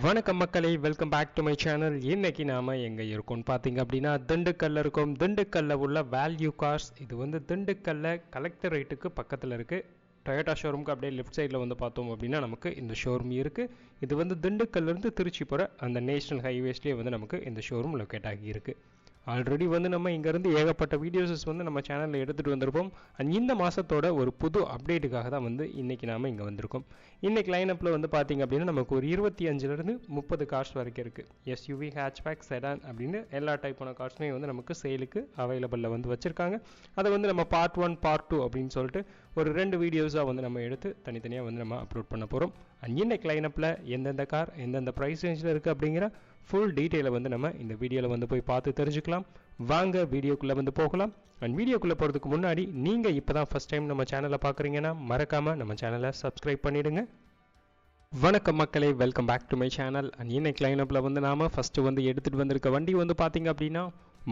வணக்கம் மக்களை welcome back to my channel இன்னைக்கு நாம எங்கே இருக்கோம்னு பார்த்தீங்க அப்படின்னா திண்டுக்கல்ல இருக்கோம். திண்டுக்கல்ல உள்ள வேல்யூ கார்ஸ் இது வந்து திண்டுக்கல்ல கலெக்டரேட்டுக்கு பக்கத்தில் இருக்கு. டொயோட்டா ஷோரூமுக்கு அப்படியே லெஃப்ட் சைடில் வந்து பார்த்தோம் அப்படின்னா நமக்கு இந்த ஷோரூம் இருக்கு. இது வந்து திண்டுக்கல்லேருந்து திருச்சி போகிற அந்த நேஷனல் ஹைவேஸ்லேயே வந்து நமக்கு இந்த ஷோரூம் லொக்கேட் ஆகி ஆல்ரெடி வந்து நம்ம இங்கேருந்து ஏகப்பட்ட வீடியோஸஸ் வந்து நம்ம சேனலில் எடுத்துகிட்டு வந்திருப்போம். அண்ட் இந்த மாதத்தோட ஒரு புது அப்டேட்டுக்காக தான் வந்து இன்றைக்கி நாம் இங்கே வந்திருக்கோம். இன்றைக்கி லைனப்பில் வந்து பார்த்திங்க அப்படின்னா நமக்கு ஒரு இருபத்தி அஞ்சுலேருந்து முப்பது கார்ஸ் வரைக்கும் இருக்குது எஸ்யூவி ஹேட்ச்பேக் செடான் அப்படின்னு எல்லா டைப்பான கார்ஸுமே வந்து நமக்கு சேலுக்கு அவைலபிளில் வந்து வச்சுருக்காங்க. அதை வந்து நம்ம பார்ட் ஒன் பார்ட் டூ அப்படின்னு சொல்லிட்டு ஒரு ரெண்டு வீடியோஸாக வந்து நம்ம எடுத்து தனித்தனியாக வந்து நம்ம அப்லோட் பண்ண போகிறோம் அண்ட் இன்றைக்கி லைனப்பில் எந்தெந்த கார் எந்தெந்த ப்ரைஸ் ரேஞ்சில் இருக்குது அப்படிங்கிற ஃபுல் டீட்டெயிலை வந்து நம்ம இந்த வீடியோவில் வந்து போய் பார்த்து தெரிஞ்சுக்கலாம். வாங்க வீடியோக்குள்ளே வந்து போகலாம். அண்ட் வீடியோக்குள்ளே போகிறதுக்கு முன்னாடி நீங்கள் இப்போ தான் ஃபஸ்ட் டைம் நம்ம சேனலை பார்க்குறீங்கன்னா மறக்காமல் நம்ம சேனலை சப்ஸ்கிரைப் பண்ணிவிடுங்க வணக்கம் மக்களே welcome back to my channel and இன்னைக்கு லைனப்பில் வந்து நாம் ஃபஸ்ட்டு வந்து எடுத்துகிட்டு வந்திருக்க வண்டி வந்து பார்த்தீங்க அப்படின்னா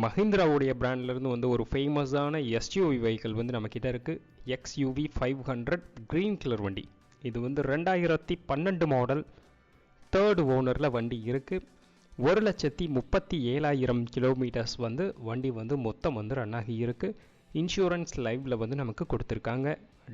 மஹிந்திராவுடைய பிராண்ட்லேருந்து வந்து ஒரு ஃபேமஸான எஸ்யூவி வெஹிக்கிள் வந்து நம்மக்கிட்ட இருக்குது XUV five hundred green colour வண்டி. இது வந்து ரெண்டாயிரத்தி பன்னெண்டு மாடல் தேர்டு ஓனரில் வண்டி இருக்குது ஒரு லட்சத்தி முப்பத்தி ஏழாயிரம் கிலோமீட்டர்ஸ் வந்து வண்டி வந்து மொத்தம் வந்து ரன் ஆகி இருக்குது இன்சூரன்ஸ் லைவில் வந்து நமக்கு கொடுத்துருக்காங்க.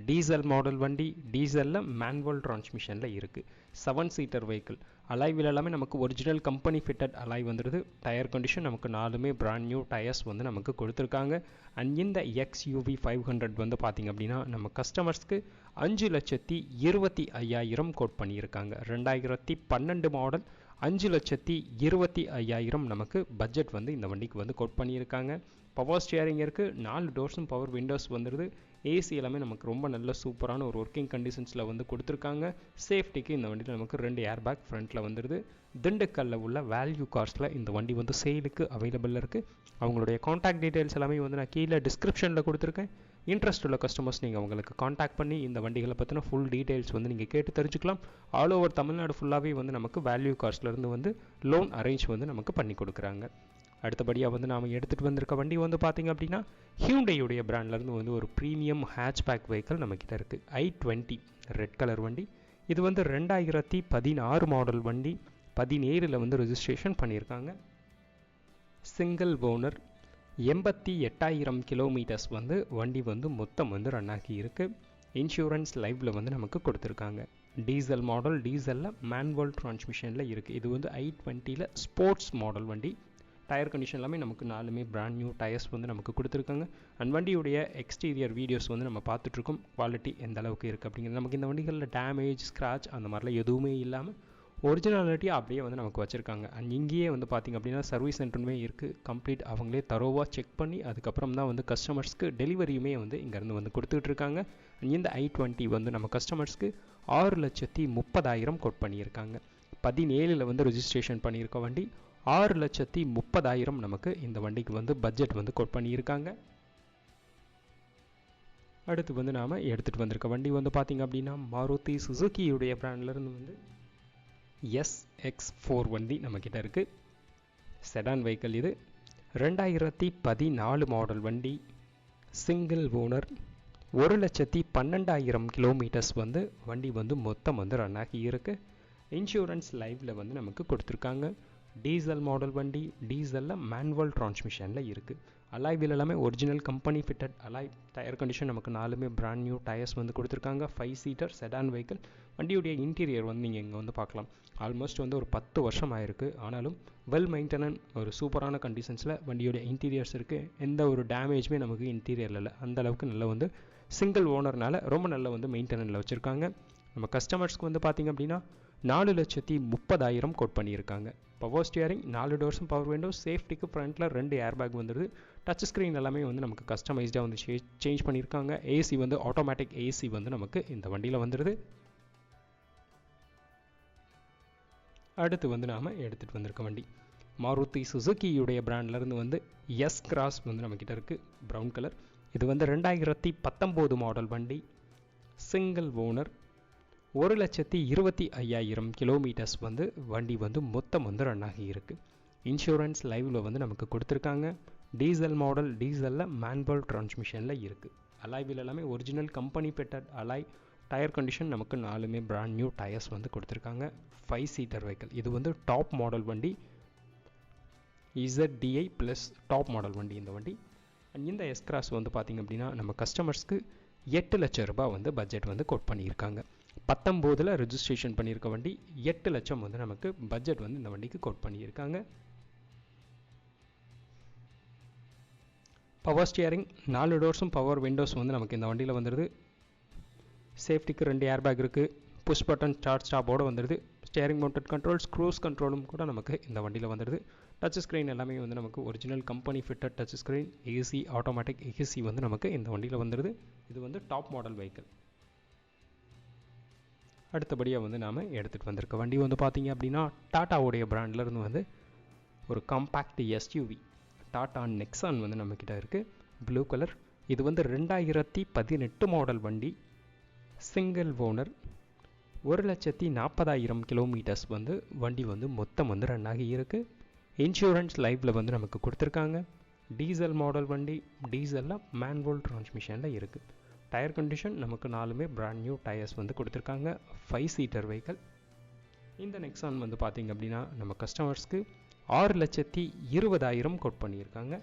டீசல் மாடல் வண்டி டீசலில் மேன்வல் டிரான்ஸ்மிஷனில் இருக்குது செவன் சீட்டர் வெஹிக்கிள் அலைவில் எல்லாமே நமக்கு ஒரிஜினல் கம்பெனி ஃபிட்டட் அலை வந்துடுது டயர் கண்டிஷன் நமக்கு நாலுமே பிராண்ட் நியூ டயர்ஸ் வந்து நமக்கு கொடுத்துருக்காங்க. அண்ட் இந்த எக்ஸ்யூவி ஃபைவ் ஹண்ட்ரட் வந்து பார்த்திங்க அப்படின்னா நம்ம கஸ்டமர்ஸ்க்கு அஞ்சு லட்சத்தி இருபத்தி ஐயாயிரம் கோட் பண்ணியிருக்காங்க. ரெண்டாயிரத்தி பன்னெண்டு மாடல் அஞ்சு லட்சத்தி இருபத்தி ஐயாயிரம் நமக்கு பட்ஜெட் வந்து இந்த வண்டிக்கு வந்து கோட் பண்ணியிருக்காங்க. பவர் ஸ்டியரிங் இருக்குது நாலு டோர்ஸும் பவர் விண்டோஸ் வந்துடுது ஏசி எல்லாமே நமக்கு ரொம்ப நல்ல சூப்பரான ஒரு ஒர்க்கிங் கண்டிஷன்ஸில் வந்து கொடுத்துருக்காங்க. சேஃப்டிக்கு இந்த வண்டியில் நமக்கு ரெண்டு ஏர் பேக் ஃப்ரண்ட்டில் வந்துடுது திண்டுக்கல்ல உள்ள வேல்யூ கார்ஸில் இந்த வண்டி வந்து சேலுக்கு அவைலபிளில் இருக்குது அவங்களுடைய காண்டாக்ட் டீட்டெயில்ஸ் எல்லாமே வந்து நான் கீழே டிஸ்கிரிப்ஷனில் கொடுத்துருக்கேன். இன்ட்ரெஸ்ட் உள்ள கஸ்டமர்ஸ் நீங்கள் அவங்களுக்கு காண்டாக்ட் பண்ணி இந்த வண்டிகளை பற்றின ஃபுல் டீட்டெயில்ஸ் வந்து நீங்கள் கேட்டு தெரிஞ்சுக்கலாம். ஆல் ஓவர் தமிழ்நாடு ஃபுல்லாகவே வந்து நமக்கு வேல்யூ கார்ஸ்லேருந்து வந்து லோன் அரேஞ்ச் வந்து நமக்கு பண்ணி கொடுக்குறாங்க. அடுத்தபடியாக வந்து நாம் எடுத்துகிட்டு வந்திருக்க வண்டி வந்து பார்த்திங்க அப்படின்னா ஹியூண்டையுடைய பிராண்ட்லேருந்து வந்து ஒரு ப்ரீமியம் ஹேட்ச்பேக் வெஹிக்கிள் நம்மக்கிட்ட இருக்குது ஐ டுவெண்ட்டி ரெட் கலர் வண்டி. இது வந்து ரெண்டாயிரத்தி பதினாறு மாடல் வண்டி. பதினேழில் வந்து ரிஜிஸ்ட்ரேஷன் பண்ணியிருக்காங்க. சிங்கிள் ஓனர் எண்பத்தி எட்டாயிரம் கிலோமீட்டர்ஸ் வந்து வண்டி வந்து மொத்தம் வந்து ரன் ஆகி இருக்குது இன்சூரன்ஸ் லைஃப்பில் வந்து நமக்கு கொடுத்துருக்காங்க. டீசல் மாடல் டீசலில் மேன்வல் டிரான்ஸ்மிஷனில் இருக்குது இது வந்து ஐ டுவெண்ட்டியில் ஸ்போர்ட்ஸ் மாடல் வண்டி. டயர் கண்டிஷன் எல்லாமே நமக்கு நாலுமே பிராண்ட் நியூ டயர்ஸ் வந்து நமக்கு கொடுத்துருக்காங்க. அண்ட் வண்டியுடைய எக்ஸ்டீரியர் வீடியோஸ் வந்து நம்ம பார்த்துட்ருக்கோம். குவாலிட்டி எந்த அளவுக்கு இருக்குது அப்படிங்கிறது. நமக்கு இந்த வண்டிகளில் டேமேஜ் ஸ்க்ராச் அந்த மாதிரிலாம் எதுவுமே இல்லாமல் ஒரிஜினாலிட்டி அப்படியே வந்து நமக்கு வச்சுருக்காங்க. அண்ட் இங்கேயே வந்து பார்த்திங்க அப்படின்னா சர்வீஸ் சென்டருமே இருக்குது கம்ப்ளீட் அவங்களே தரோவாக செக் பண்ணி அதுக்கப்புறம் தான் வந்து கஸ்டமர்ஸ்க்கு டெலிவரியுமே வந்து இங்கேருந்து வந்து கொடுத்துட்ருக்காங்க. இந்த ஐ டுவெண்ட்டி வந்து நம்ம கஸ்டமர்ஸ்க்கு ஆறு லட்சத்தி முப்பதாயிரம் கோட் பண்ணியிருக்காங்க. பதினேழில் வந்து ரிஜிஸ்ட்ரேஷன் பண்ணியிருக்க வண்டி ஆறு லட்சத்தி முப்பதாயிரம் நமக்கு இந்த வண்டிக்கு வந்து பட்ஜெட் வந்து கோட் பண்ணியிருக்காங்க. அடுத்து வந்து நாம் எடுத்துகிட்டு வந்திருக்க வண்டி வந்து பார்த்திங்க அப்படின்னா மாருதி சுசுக்கியுடைய பிராண்ட்லேருந்து வந்து எஸ் எக்ஸ் ஃபோர் வண்டி நம்மக்கிட்ட இருக்குது செடான் வெஹிக்கிள் இது. ரெண்டாயிரத்தி பதினாலு மாடல் வண்டி. சிங்கிள் ஓனர் ஒரு லட்சத்தி பன்னெண்டாயிரம் கிலோமீட்டர்ஸ் வந்து வண்டி வந்து மொத்தம் வந்து ரன் ஆகி இருக்குது இன்சூரன்ஸ் லைவில் வந்து நமக்கு கொடுத்துருக்காங்க. டீசல் மாடல் வண்டி டீசலில் மேனுவல் டிரான்ஸ்மிஷனில் இருக்குது அலாய் வீல் எல்லாமே original company fitted alloy tyre condition நமக்கு நாலுமே பிராண்ட் நியூ டயர்ஸ் வந்து கொடுத்துருக்காங்க. ஃபைவ் சீட்டர் செடான் வெஹிக்கிள் வண்டியுடைய இன்டீரியர் வந்து நீங்கள் இங்கே வந்து பார்க்கலாம். ஆல்மோஸ்ட் வந்து ஒரு பத்து வருஷம் ஆயிருக்கு. ஆனாலும் வெல் மெயின்டெனன் ஒரு சூப்பரான கண்டிஷன்ஸில் வண்டியுடைய இன்டீரியர்ஸ் இருக்குது எந்த ஒரு டேமேஜுமே நமக்கு இன்டீரியரில் இல்லை. அந்த அளவுக்கு நல்ல வந்து சிங்கிள் ஓனர்னால ரொம்ப நல்ல வந்து மெயின்டெனனில் வச்சுருக்காங்க. நம்ம கஸ்டமர்ஸ்க்கு வந்து பார்த்திங்க அப்படின்னா நாலு லட்சத்தி முப்பதாயிரம் கோட் பண்ணியிருக்காங்க. பவர் ஸ்டியரிங் நாலு டோர்ஸும் பவர் விண்டோ சேஃப்டிக்கு ஃப்ரண்ட்டில் ரெண்டு ஏர் பேக் வந்துடுது டச் ஸ்க்ரீன் எல்லாமே வந்து நமக்கு கஸ்டமைஸ்டாக வந்து சேஞ்ச் பண்ணியிருக்காங்க. ஏசி வந்து ஆட்டோமேட்டிக் ஏசி வந்து நமக்கு இந்த வண்டியில் வந்துடுது அடுத்து வந்து நாம் எடுத்துகிட்டு வந்திருக்க வண்டி. மாருதி சுசுக்கியுடைய பிராண்ட்லேருந்து வந்து எஸ் கிராஸ் வந்து நம்மக்கிட்ட இருக்குது ப்ரௌன் கலர் இது வந்து ரெண்டாயிரத்தி பத்தொம்போது மாடல் வண்டி. சிங்கிள் ஓனர் ஒரு லட்சத்தி இருபத்தி ஐயாயிரம் கிலோமீட்டர்ஸ் வந்து வண்டி வந்து மொத்தம் வந்து ரன் ஆகி இருக்குது இன்சூரன்ஸ் லைவில் வந்து நமக்கு கொடுத்துருக்காங்க. டீசல் மாடல் டீசலில் மேன்பல் டிரான்ஸ்மிஷனில் இருக்குது அலாய்வில் எல்லாமே original company fitted alloy tyre condition நமக்கு நாலுமே பிராண்ட் நியூ டயர்ஸ் வந்து கொடுத்துருக்காங்க. ஃபைவ் சீட்டர் வெஹிக்கிள் இது வந்து டாப் மாடல் வண்டி. Z T I plus top model வண்டி இந்த வண்டி. அண்ட் இந்த எஸ்கிராஸ் வந்து பார்த்திங்க அப்படின்னா நம்ம கஸ்டமர்ஸ்க்கு எட்டு லட்சம் ரூபாய் வந்து பட்ஜெட் வந்து கோட் பண்ணியிருக்காங்க. பத்தொம்போதில் ரெஜிஸ்ட்ரேஷன் பண்ணியிருக்க வண்டி எட்டு லட்சம் வந்து நமக்கு பட்ஜெட் வந்து இந்த வண்டிக்கு கோட் பண்ணியிருக்காங்க. பவர் ஸ்டியரிங் நாலு டோர்ஸும் பவர் விண்டோஸ் வந்து நமக்கு இந்த வண்டியில் வந்துடுது சேஃப்டிக்கு ரெண்டு ஏர் பேக் இருக்குது புஷ் பட்டன் ஸ்டார்ட் ஸ்டாப்போடு வந்துடுது ஸ்டியரிங் மவுண்டட் கண்ட்ரோல்ஸ் க்ரூஸ் கண்ட்ரோலும் கூட நமக்கு இந்த வண்டியில் வந்துடுது டச் ஸ்க்ரீன் எல்லாமே வந்து நமக்கு original company fitted touch screen AC automatic AC வந்து நமக்கு இந்த வண்டியில் வந்துடுது இது வந்து டாப் மாடல் வெஹிக்கிள் அடுத்தபடியாக வந்து நாம் எடுத்துகிட்டு வந்திருக்க வண்டி வந்து பார்த்தீங்க அப்படின்னா டாட்டாவுடைய பிராண்ட்லேருந்து வந்து ஒரு காம்பேக்ட் எஸ்யூவி டாட்டா நெக்ஸான் வந்து நம்மக்கிட்ட இருக்குது ப்ளூ கலர் இது வந்து ரெண்டாயிரத்தி பதினெட்டு மாடல் வண்டி. சிங்கிள் ஓனர் ஒரு லட்சத்தி நாற்பதாயிரம் கிலோமீட்டர்ஸ் வந்து வண்டி வந்து மொத்தம் வந்து ரன் ஆகி இருக்குது இன்சூரன்ஸ் லைஃப்பில் வந்து நமக்கு கொடுத்துருக்காங்க. டீசல் மாடல் வண்டி. டீசலில் மேன்வோல் டிரான்ஸ்மிஷனில் இருக்குது டயர் கண்டிஷன் நமக்கு நாலுமே பிராண்ட் நியூ டயர்ஸ் வந்து கொடுத்துருக்காங்க. ஃபைவ் சீட்டர் வெஹிக்கல் இந்த நெக்ஸான் வந்து பார்த்திங்க அப்படின்னா நம்ம கஸ்டமர்ஸ்க்கு ஆறு லட்சத்தி இருபதாயிரம் கோட் பண்ணியிருக்காங்க.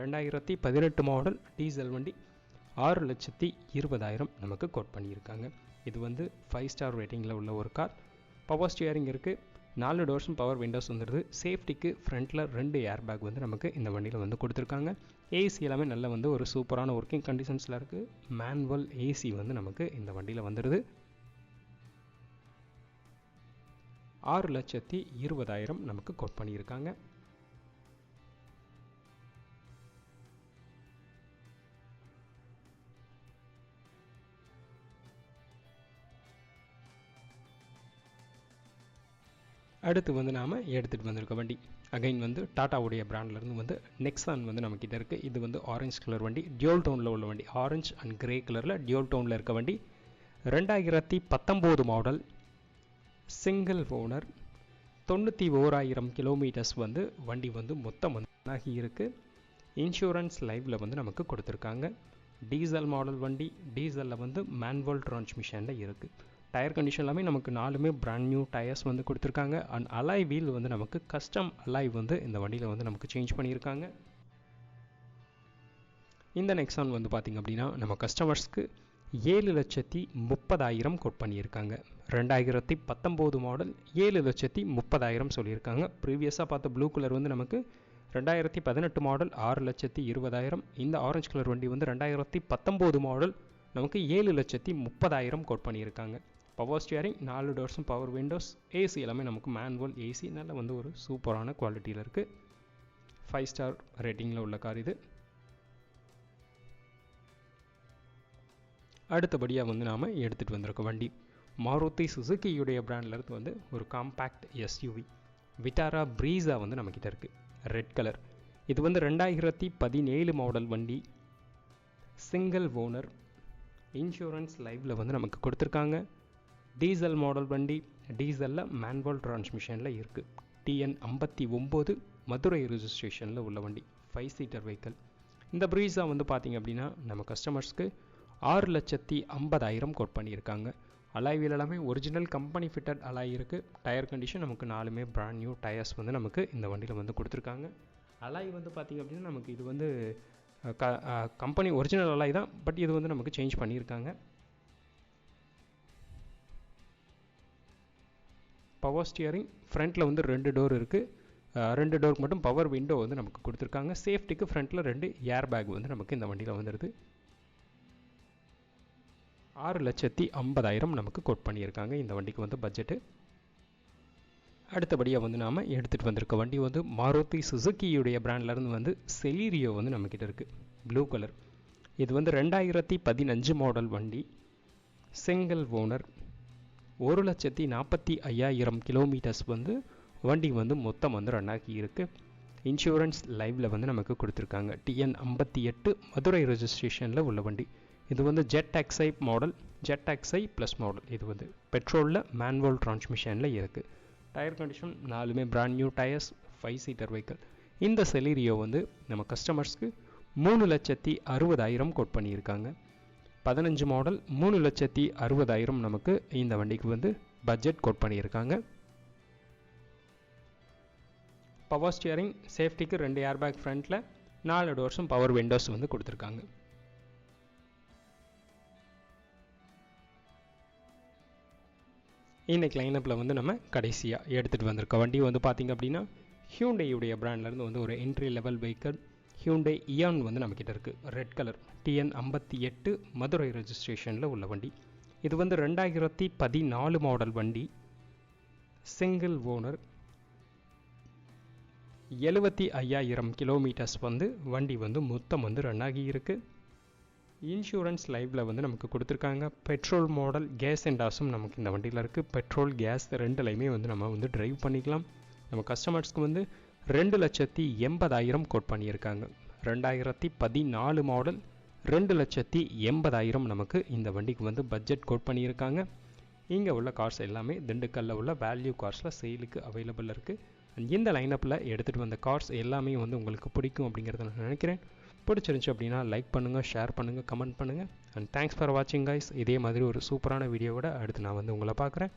ரெண்டாயிரத்தி பதினெட்டு மாடல் டீசல் வண்டி ஆறு லட்சத்தி இருபதாயிரம் நமக்கு கோட் பண்ணியிருக்காங்க. இது வந்து ஃபைவ் ஸ்டார் ரேட்டிங்கில் உள்ள ஒரு கார் பவர் ஸ்டியரிங் இருக்குது நாலு டோர்ஸும் பவர் விண்டோஸ் வந்துடுது சேஃப்டிக்கு ஃப்ரண்ட்டில் ரெண்டு ஏர் பேக் வந்து நமக்கு இந்த வண்டியில் வந்து கொடுத்துருக்காங்க. ஏசி எல்லாமே நல்ல வந்து ஒரு சூப்பரான ஒர்க்கிங் கண்டிஷன்ஸில் இருக்குது மேனுவல் ஏசி வந்து நமக்கு இந்த வண்டியில் வந்துடுது ஆறு லட்சத்தி இருபதாயிரம் நமக்கு கோட் பண்ணியிருக்காங்க. அடுத்து வந்து நாம் எடுத்துகிட்டு வந்திருக்க வண்டி. அகைன் வந்து டாட்டாவுடைய பிராண்ட்லேருந்து வந்து நெக்ஸான் வந்து நம்மக்கிட்ட இருக்குது இது வந்து ஆரஞ்சு கலர் வண்டி. டியோல் டவுனில் உள்ள வண்டி. ஆரஞ்சு அண்ட் கிரே கலரில் டியோல் டவுனில் இருக்க வண்டி. ரெண்டாயிரத்தி பத்தொம்போது மாடல் சிங்கிள் ஓனர் தொண்ணூற்றி ஓராயிரம் கிலோமீட்டர்ஸ் வந்து வண்டி வந்து மொத்தம் வந்து ஆகி இருக்குது இன்சூரன்ஸ் லைவில் வந்து நமக்கு கொடுத்துருக்காங்க. டீசல் மாடல் வண்டி. டீசலில் வந்து மேன்வல் டிரான்ஸ்மிஷனில் இருக்குது டயர் கண்டிஷன் எல்லாமே நமக்கு நாலுமே பிராண்ட் நியூ டயர்ஸ் வந்து கொடுத்துருக்காங்க. அண்ட் அலாய் வீல் வந்து நமக்கு கஸ்டம் அலாய் வந்து இந்த வண்டியில் வந்து நமக்கு சேஞ்ச் பண்ணியிருக்காங்க. இந்த நெக்ஸான் வந்து பார்த்திங்க அப்படின்னா நம்ம கஸ்டமர்ஸ்க்கு ஏழு லட்சத்தி முப்பதாயிரம் கோட் பண்ணியிருக்காங்க. ரெண்டாயிரத்தி பத்தொம்போது மாடல் ஏழு லட்சத்தி முப்பதாயிரம் சொல்லியிருக்காங்க. ப்ரீவியஸாக பார்த்த ப்ளூ கலர் வந்து நமக்கு ரெண்டாயிரத்தி பதினெட்டு மாடல் ஆறு லட்சத்தி இருபதாயிரம். இந்த ஆரஞ்சு கலர் வண்டி வந்து ரெண்டாயிரத்தி பத்தொம்போது மாடல் நமக்கு ஏழு லட்சத்தி முப்பதாயிரம் கோட் பண்ணியிருக்காங்க. பவர் ஸ்டியரிங் நாலு டோர்ஸும் பவர் விண்டோஸ் ஏசி எல்லாமே நமக்கு மேன்வல் ஏசி நல்ல வந்து ஒரு சூப்பரான குவாலிட்டியில் இருக்குது ஃபைவ் ஸ்டார் ரேட்டிங்கில் உள்ள கார் இது. அடுத்தபடியாக வந்து நாம் எடுத்துகிட்டு வந்திருக்க வண்டி. மாருதி சுசுக்கியுடைய பிராண்ட்லேருந்து வந்து ஒரு காம்பேக்ட் எஸ்யூவி விட்டாரா ப்ரீஸா வந்து நம்மக்கிட்ட இருக்குது ரெட் கலர் இது வந்து ரெண்டாயிரத்தி பதினேழு மாடல் வண்டி. சிங்கிள் ஓனர் இன்சூரன்ஸ் லைவில் வந்து நமக்கு கொடுத்துருக்காங்க. டீசல் மாடல் வண்டி டீசலில் மேன்வல் டிரான்ஸ்மிஷனில் இருக்குது டிஎன் ஐம்பத்தி ஒம்பது மதுரை ரிஜிஸ்ட்ரேஷனில் உள்ள வண்டி ஃபைவ் சீட்டர் வெஹிக்கல் இந்த ப்ரீஸா வந்து பார்த்திங்க அப்படின்னா நம்ம கஸ்டமர்ஸ்க்கு ஆறு லட்சத்தி ஐம்பதாயிரம் கோட் பண்ணியிருக்காங்க. அலாய்வில் எல்லாமே ஒரிஜினல் கம்பெனி ஃபிட்டட் அலாய் இருக்குது டயர் கண்டிஷன் நமக்கு நாலுமே பிராண்ட் நியூ டயர்ஸ் வந்து நமக்கு இந்த வண்டியில் வந்து கொடுத்துருக்காங்க. அலாய் வந்து பார்த்திங்க அப்படின்னா நமக்கு இது வந்து க கம்பெனி ஒரிஜினல் அலாய் தான். பட் இது வந்து நமக்கு சேஞ்ச் பண்ணியிருக்காங்க. பவர் ஸ்டியரிங் ஃப்ரண்ட்டில் வந்து ரெண்டு டோர் இருக்குது ரெண்டு டோருக்கு மட்டும் பவர் விண்டோ வந்து நமக்கு கொடுத்துருக்காங்க. சேஃப்டிக்கு ஃப்ரண்ட்டில் ரெண்டு ஏர் பேக் வந்து நமக்கு இந்த வண்டியில் வந்துடுது ஆறு லட்சத்தி ஐம்பதாயிரம் நமக்கு கோட் பண்ணியிருக்காங்க இந்த வண்டிக்கு வந்து பட்ஜெட்டு அடுத்தபடியாக வந்து நாம் எடுத்துகிட்டு வந்திருக்க வண்டி வந்து மாருதி சுசுக்கியுடைய பிராண்ட்லேருந்து வந்து செலீரியோ வந்து நம்மக்கிட்ட இருக்குது ப்ளூ கலர் இது வந்து ரெண்டாயிரத்தி பதினஞ்சு மாடல் வண்டி. செங்கல் ஓனர் ஒரு லட்சத்தி நாற்பத்தி ஐயாயிரம் கிலோமீட்டர்ஸ் வந்து வண்டி வந்து மொத்தம் வந்து ரன் ஆகி இருக்குது இன்சூரன்ஸ் லைவில் வந்து நமக்கு கொடுத்துருக்காங்க. டிஎன் ஐம்பத்தி எட்டு மதுரை ரெஜிஸ்ட்ரேஷனில் உள்ள வண்டி. இது வந்து Z XI model Z XI plus model இது வந்து பெட்ரோலில் மேன்வல் டிரான்ஸ்மிஷனில் இருக்குது டயர் கண்டிஷன் நாலுமே brand new tyres five seater vehicle இந்த செலீரியோ வந்து நம்ம கஸ்டமர்ஸ்க்கு மூணு லட்சத்தி அறுபதாயிரம் கோட் பண்ணியிருக்காங்க. பதினஞ்சு மாடல் மூணு லட்சத்தி அறுபதாயிரம் நமக்கு இந்த வண்டிக்கு வந்து பட்ஜெட் கோட் பண்ணியிருக்காங்க. பவர் ஸ்டியரிங் சேஃப்டிக்கு ரெண்டு ஏர்பேக் ஃப்ரண்ட்டில் நாலு டோர்ஸும் பவர் விண்டோஸ் வந்து கொடுத்துருக்காங்க. இந்த லைனப்பில் வந்து நம்ம கடைசியாக எடுத்துகிட்டு வந்திருக்கோம் வண்டி வந்து பார்த்திங்க அப்படின்னா ஹியூண்டையுடைய பிராண்ட்லேருந்து வந்து ஒரு entry level vehicle Hyundai Eon வந்து நம்மக்கிட்ட இருக்குது ரெட் கலர் டிஎன் ஐம்பத்தி எட்டு மதுரை ரெஜிஸ்ட்ரேஷனில் உள்ள வண்டி. இது வந்து ரெண்டாயிரத்தி பதினாலு மாடல் வண்டி. சிங்கிள் ஓனர் எழுபத்தி ஐயாயிரம் கிலோமீட்டர்ஸ் வந்து வண்டி வந்து மொத்தம் வந்து ரன் ஆகி இருக்குது இன்சூரன்ஸ் லைவில் வந்து நமக்கு கொடுத்துருக்காங்க. பெட்ரோல் மாடல் கேஸ் அண்ட் ஆஸும் நமக்கு இந்த வண்டியில் இருக்குது பெட்ரோல் கேஸ் ரெண்டுலையுமே வந்து நம்ம வந்து ட்ரைவ் பண்ணிக்கலாம். நம்ம கஸ்டமர்ஸ்க்கு வந்து ரெண்டு லட்சத்தி எண்பதாயிரம் கோட் பண்ணியிருக்காங்க. ரெண்டாயிரத்தி பதினாலு மாடல் ரெண்டு லட்சத்தி எண்பதாயிரம் நமக்கு இந்த வண்டிக்கு வந்து பட்ஜெட் கோட் பண்ணியிருக்காங்க. இங்கே உள்ள கார்ஸ் எல்லாமே திண்டுக்கல்லில் உள்ள வேல்யூ கார்ஸில் சேலுக்கு அவைலபிள் இருக்குது அண்ட் இந்த லைனப்பில் எடுத்துகிட்டு வந்த கார்ஸ் எல்லாமே வந்து உங்களுக்கு பிடிக்கும் அப்படிங்கிறத நான் நினைக்கிறேன். பிடிச்சிருந்துச்சு அப்படின்னா லைக் பண்ணுங்கள் ஷேர் பண்ணுங்கள் கமெண்ட் பண்ணுங்கள் அண்ட் தேங்க்ஸ் ஃபார் வாட்சிங் கைஸ் இதே மாதிரி ஒரு சூப்பரான வீடியோவோட அடுத்து நான் வந்து உங்களை பார்க்குறேன்.